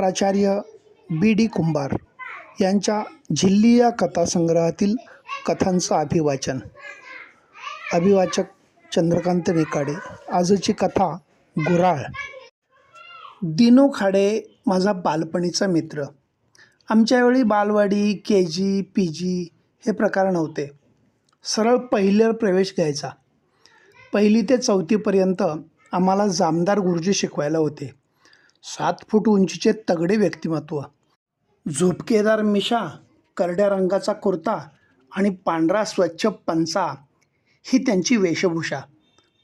प्राचार्य बी डी कुंभार यांच्या झिल्ली या कथासंग्रहातील कथांचं अभिवाचन. अभिवाचक चंद्रकांत नेकाडे आजची कथा गुऱ्हाळ दिनू खाडे माझा बालपणीचा मित्र. आमच्या वेळी बालवाडी के जी पी जी हे प्रकार नव्हते. सरळ पहिल्यावर प्रवेश घ्यायचा. पहिली ते चौथीपर्यंत आम्हाला जामदार गुरुजी शिकवायला होते. सात फूट उंचीचे तगडे व्यक्तिमत्व. झोपकेदार मिशा करड्या रंगाचा कुर्ता आणि पांढरा स्वच्छ पंचा ही त्यांची वेशभूषा.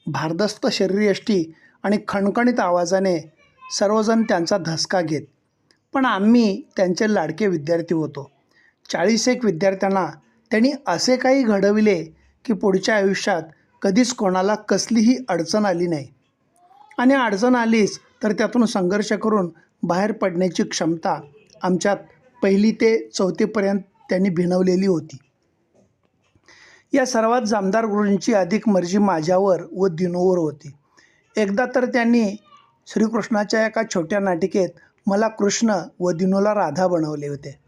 भारदस्त शरीरयष्टी आणि खणखणीत आवाजाने सर्वजण त्यांचा धसका घेत. पण आम्ही त्यांचे लाडके विद्यार्थी होतो. चाळीस एक विद्यार्थ्यांना त्यांनी असे काही घडविले की पुढच्या आयुष्यात कधीच कोणाला कसलीही अडचण आली नाही. आणि अडचण आलीच तर त्यातून संघर्ष करून बाहेर पडण्याची क्षमता आमच्यात पहिली ते चौथीपर्यंत त्यांनी भिनवलेली होती. या सर्वात जामदार गुरूंची अधिक मर्जी माझ्यावर व दिनूवर होती. एकदा तर त्यांनी श्रीकृष्णाच्या एका छोट्या नाटिकेत मला कृष्ण व दिनूला राधा बनवले होते.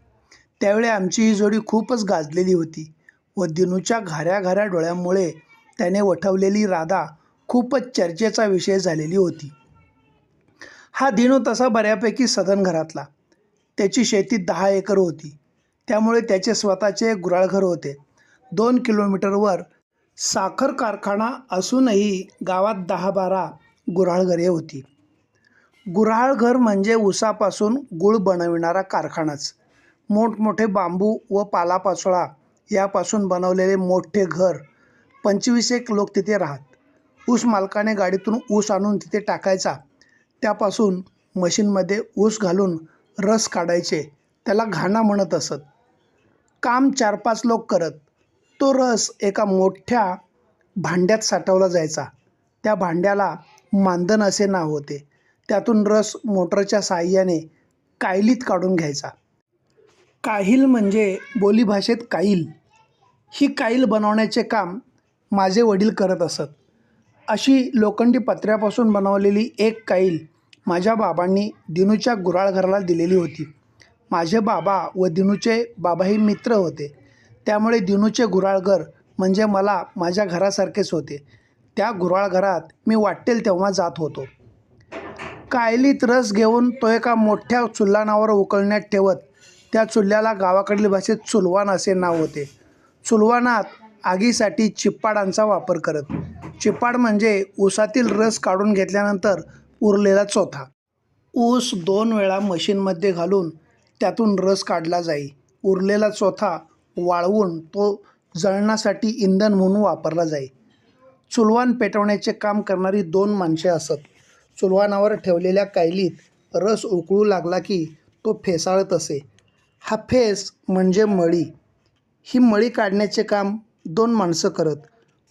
त्यावेळी आमची ही जोडी खूपच गाजलेली होती व दिनूच्या घाऱ्या घाऱ्या डोळ्यांमुळे त्याने वठवलेली राधा खूपच चर्चेचा विषय झालेली होती. हा दिनू तसा बऱ्यापैकी सदन घरातला. त्याची शेती दहा एकर होती. त्यामुळे त्याचे स्वतःचे गुराळघर होते. दोन किलोमीटरवर साखर कारखाना असूनही गावात दहा बारा गुराळघरे होती. गुऱ्हाळघर म्हणजे उसापासून गुळ बनविणारा कारखानाच. मोठमोठे बांबू व पालापाचोळा यापासून बनवलेले मोठे घर पंचवीस एक लोक तिथे राहत. ऊस मालकाने गाडीतून ऊस आणून तिथे टाकायचा. त्यापासून मशीनमध्ये ऊस घालून रस काढायचे. त्याला घाणा म्हणत असत. काम चार पाच लोक करत. तो रस एका मोठ्या भांड्यात साठवला जायचा. त्या भांड्याला मांदन असे नाव होते. त्यातून रस मोटरच्या साहाय्याने कायलीत काढून घ्यायचा. काहील म्हणजे बोलीभाषेत काईल. ही काईल बनवण्याचे काम माझे वडील करत असत. अशी लोखंडी पत्र्यापासून बनवलेली एक काईल माझ्या बाबांनी दिनूच्या गुराळघराला दिलेली होती. माझे बाबा व दिनूचे बाबाही मित्र होते. त्यामुळे दिनूचे गुराळघर म्हणजे मला माझ्या घरासारखेच होते. त्या गुराळघरात मी वाटेल तेव्हा जात होतो. कायलीत रस घेऊन तो एका मोठ्या चुल्हानावर उकळण्यात ठेवत त्या चुल्ह्याला गावाकडील भाषेत चुलवान असे नाव होते. चुलवानात आगीसाठी चिप्पाडांचा वापर करत. चिप्पाड म्हणजे ऊसातील रस काढून घेतल्यानंतर उरलेला चोथा. ऊस दोन वेळा मशीनमध्ये घालून त्यातून रस काढला जाई. उरलेला चोथा वाळवून तो जळणासाठी इंधन म्हणून वापरला जाई. चुलवान पेटवण्याचे काम करणारी दोन माणसे असत. चुलवानावर ठेवलेल्या कायलीत रस उकळू लागला की तो फेसाळत असे. हा फेस म्हणजे मळी. ही मळी काढण्याचे काम दोन माणसं करत.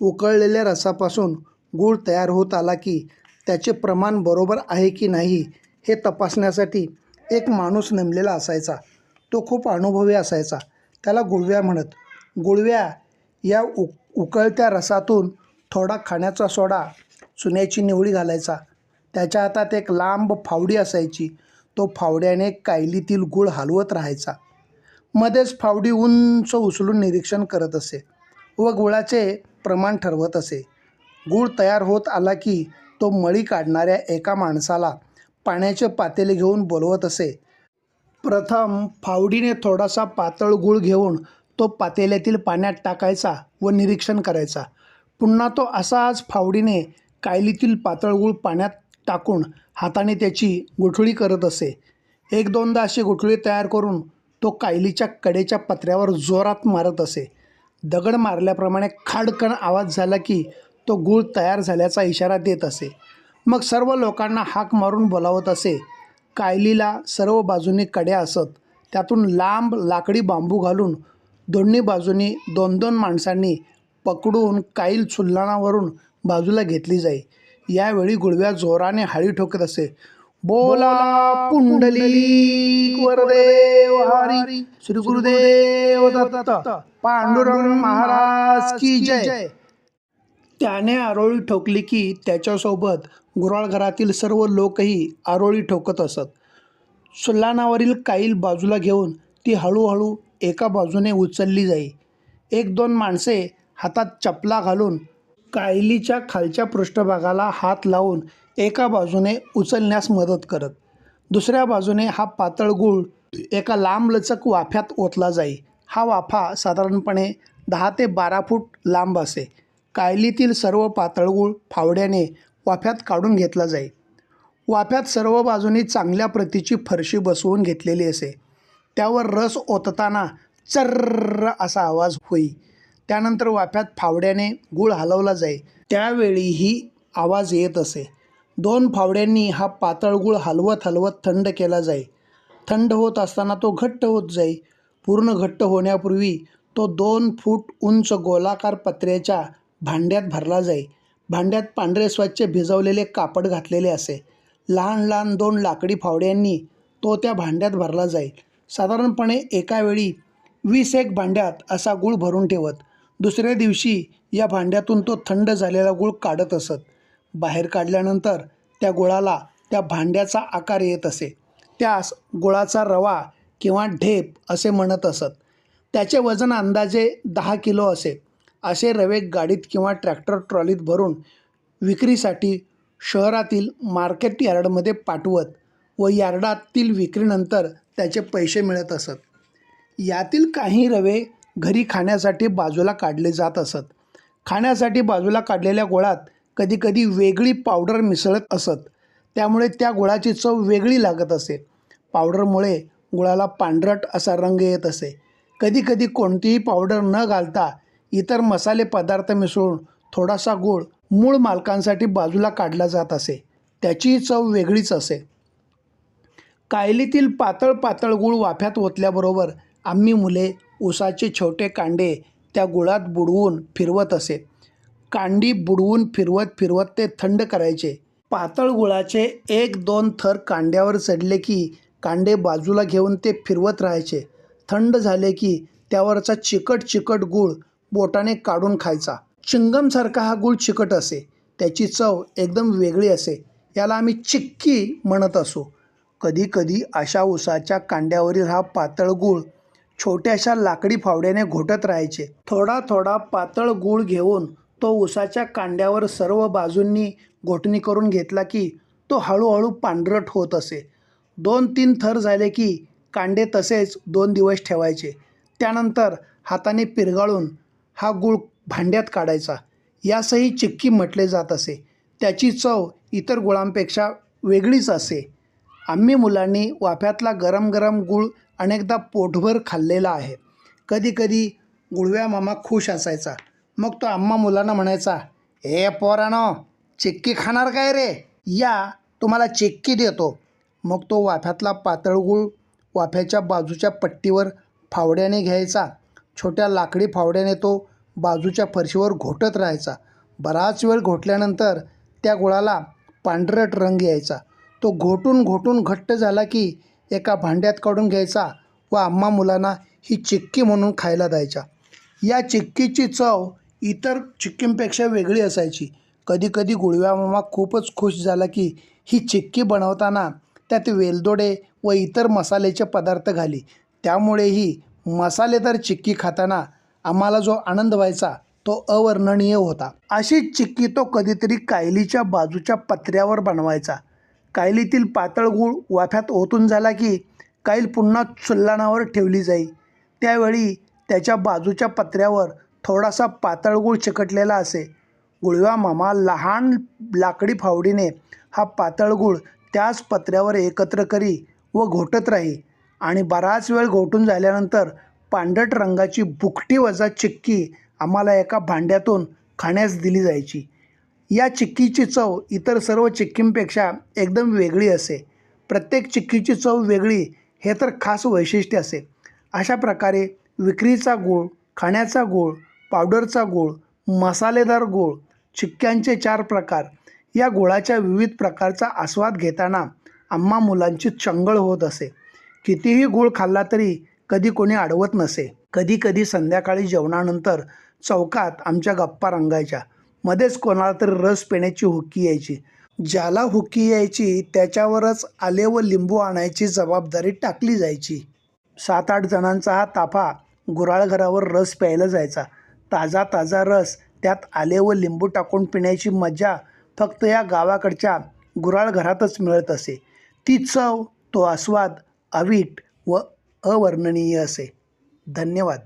उकळलेल्या रसापासून गूळ तयार होत आला की त्याचे प्रमाण बरोबर आहे की नाही हे तपासण्यासाठी एक माणूस नेमलेला असायचा. तो खूप अनुभवी असायचा. त्याला गुळव्या म्हणत गुळव्या या उ उकळत्या रसातून थोडा खाण्याचा सोडा चुन्याची निवळी घालायचा. त्याच्या हातात एक लांब फावडी असायची. तो फावड्याने कायलीतील गूळ हलवत राहायचा. मध्येच फावडी उंच उचलून निरीक्षण करत असे व गुळाचे प्रमाण ठरवत असे. गूळ तयार होत आला की तो मळी काढणाऱ्या एका माणसाला पाण्याचे पातेले घेऊन बोलवत असे. प्रथम फावडीने थोडासा पातळ गूळ घेऊन तो पातेल्यातील पाण्यात टाकायचा व निरीक्षण करायचा. पुन्हा तो असाच फावडीने कायलीतील पातळ गुळ पाण्यात टाकून हाताने त्याची गुठळी करत असे. एक दोनदा अशी गुठळी तयार करून तो कायलीच्या कडेच्या पत्र्यावर जोरात मारत असे. दगड मारल्याप्रमाणे खाडकण आवाज झाला की तो गूळ तयार झाल्याचा इशारा देत असे. मग सर्व लोकांना हाक मारून बोलावत असे. कायलीला सर्व बाजूनी कड्या असत. त्यातून लांब लाकडी बांबू घालून दोन्ही बाजूनी दोन दोन माणसांनी पकडून काईल चुल्हाणावरून बाजूला घेतली जाई. यावेळी गुळव्या जोराने हाळी ठोकत असे. बोला पुंडली वरदेव हरी. श्री गुरुदेव दत्त. पांडुरंग महाराज की जय. त्याने आरोळी ठोकली की त्याच्यासोबत गुराळघरातील सर्व लोकही आरोळी ठोकत असत. सुल्लानावरील काईल बाजूला घेऊन ती हळूहळू एका बाजूने उचलली जाई. एक दोन माणसे हातात चपला घालून कायलीच्या खालच्या पृष्ठभागाला हात लावून एका बाजूने उचलण्यास मदत करत. दुसऱ्या बाजूने हा पातळ गूळ एका लांबलचक वाफ्यात ओतला जाई. हा वाफा साधारणपणे दहा ते बारा फूट लांब असे. कायलीतील सर्व पातळगूळ फावड्याने वाफ्यात काढून घेतला जाई. वाफ्यात सर्व बाजूनी चांगल्या प्रतीची फरशी बसवून घेतलेली असे. त्यावर रस ओतताना चर्र असा आवाज होई. त्यानंतर वाफ्यात फावड्याने गूळ हलवला जाई. त्यावेळीही आवाज येत असे. दोन फावड्यांनी हा पातळगूळ हलवत हलवत थंड केला जाई. थंड होत असताना तो घट्ट होत जाई. पूर्ण घट्ट होण्यापूर्वी तो दोन फूट उंच गोलाकार पत्र्याच्या भांड्यात भरला जाई. भांड्यात पांढरे स्वच्छ भिजवलेले कापड घातलेले असे. लहान लहान दोन लाकडी फावड्यांनी तो त्या भांड्यात भरला जाईल. साधारणपणे एका वेळी वीस एक भांड्यात असा गूळ भरून ठेवत. दुसऱ्या दिवशी या भांड्यातून तो थंड झालेला गूळ काढत असत. बाहेर काढल्यानंतर त्या गुळाला त्या भांड्याचा आकार येत असे. त्यास गुळाचा रवा किंवा ढेप असे म्हणत असत. त्याचे वजन अंदाजे दहा किलो असे. असे रवे गाडीत किंवा ट्रॅक्टर ट्रॉलीत भरून विक्रीसाठी शहरातील मार्केट यार्डमध्ये पाठवत व यार्डातील विक्रीनंतर त्याचे पैसे मिळत असत. यातील काही रवे घरी खाण्यासाठी बाजूला काढले जात असत. खाण्यासाठी बाजूला काढलेल्या गोळात कधीकधी वेगळी पावडर मिसळत असत. त्यामुळे त्या गुळाची चव वेगळी लागत असे. पावडरमुळे गुळाला पांढरट असा रंग येत असे. कधीकधी कोणतीही पावडर न घालता इतर मसाले पदार्थ मिसळून थोडासा गूळ मूळ मालकांसाठी बाजूला काढला जात असे. त्याचीही चव वेगळीच असे. कायलीतील पातळ पातळ गूळ वाफ्यात ओतल्याबरोबर आम्ही मुले उसाचे छोटे कांडे त्या गुळात बुडवून फिरवत असे. कांडी बुडवून फिरवत फिरवत ते थंड करायचे. पातळ गुळाचे एक दोन थर कांड्यावर चढले की कांडे बाजूला घेऊन ते फिरवत राहायचे. थंड झाले की त्यावरचा चिकट चिकट गूळ बोटाने काढून खायचा. चिंगमसारखा हा गूळ चिकट असे. त्याची चव एकदम वेगळी असे. याला आम्ही चिक्की म्हणत असू. कधीकधी अशा उसाच्या कांड्यावरील हा पातळ गूळ छोट्याशा लाकडी फावड्याने घोटत राहायचे. थोडा थोडा पातळ गूळ घेऊन तो उसाच्या कांड्यावर सर्व बाजूंनी घोटणी करून घेतला की तो हळूहळू पांढरट होत असे. दोन तीन थर झाले की कांडे तसेच दोन दिवस ठेवायचे. त्यानंतर हाताने पिरगाळून हा गूळ भांड्यात काढायचा. यासही चिक्की म्हटले जात असे. त्याची चव इतर गुळांपेक्षा वेगळीच असे. आम्ही मुलांनी वाफ्यातला गरम गरम गूळ अनेकदा पोटभर खाल्लेला आहे. कधीकधी गुळव्या मामा खुश असायचा. मग तो आम्हा मुलांना म्हणायचा ए पोरानो चिक्की खाणार काय रे? या तुम्हाला चिक्की देतो. मग तो वाफ्यातला पातळ गूळ वाफ्याच्या बाजूच्या पट्टीवर फावड्याने घ्यायचा. छोट्या लाकडी फावड्याने तो बाजूच्या फरशीवर घोटत राहायचा. बराच वेळ घोटल्यानंतर त्या गुळाला पांढरट रंग यायचा. तो घोटून घोटून घट्ट झाला की एका भांड्यात काढून घ्यायचा व आम्हा मुलांना ही चिक्की म्हणून खायला द्यायच्या या चिक्कीची चव इतर चिक्कींपेक्षा वेगळी असायची. कधीकधी गुळव्या मामा खूपच खुश झाला की ही चिक्की बनवताना त्यात वेलदोडे व इतर मसाल्याचे पदार्थ घाली. त्यामुळेही मसालेदार चिक्की खाताना आम्हाला जो आनंद व्हायचा तो अवर्णनीय होता. अशी चिक्की तो कधीतरी कायलीच्या बाजूच्या पत्र्यावर बनवायचा. कायलीतील पातळ गूळ वाफ्यात ओतून झाला की काईल पुन्हा चुल्लाणावर ठेवली जाई. त्यावेळी त्याच्या बाजूच्या पत्र्यावर थोडासा पातळ गूळ चिकटलेला असे. गुळव्या मामा लहान लाकडी फावडीने हा पातळ गूळ त्याच पत्र्यावर एकत्र करी व घोटत राही आणि बराच वेळ घोटून झाल्यानंतर पांढरट रंगाची बुकटी वजा चिक्की आम्हाला एका भांड्यातून खाण्यास दिली जायची. या चिक्कीची चव इतर सर्व चिक्कींपेक्षा एकदम वेगळी असे. प्रत्येक चिक्कीची चव वेगळी हे तर खास वैशिष्ट्य असे. अशा प्रकारे विक्रीचा गूळ खाण्याचा गूळ पावडरचा गूळ मसालेदार गूळ चिक्क्यांचे चार प्रकार या गुळाच्या विविध प्रकारचा आस्वाद घेताना आम्हा मुलांची चंगळ होत असे. कितीही गूळ खाल्ला तरी कधी कोणी अडवत नसे कधी कधी संध्याकाळी जेवणानंतर चौकात आमच्या गप्पा रंगायच्या. मध्येच कोणाला तरी रस पिण्याची हुक्की यायची. ज्याला हुकी यायची त्याच्यावरच आले व लिंबू आणायची जबाबदारी टाकली जायची. सात आठ जणांचा हा ताफा गुराळघरावर रस प्यायला जायचा. ताजा ताजा रस त्यात आले व लिंबू टाकून पिण्याची मजा फक्त या गावाकडच्या गुराळघरातच मिळत असे. ती चव तो आस्वाद अवीट व अवर्णनीय असे. धन्यवाद.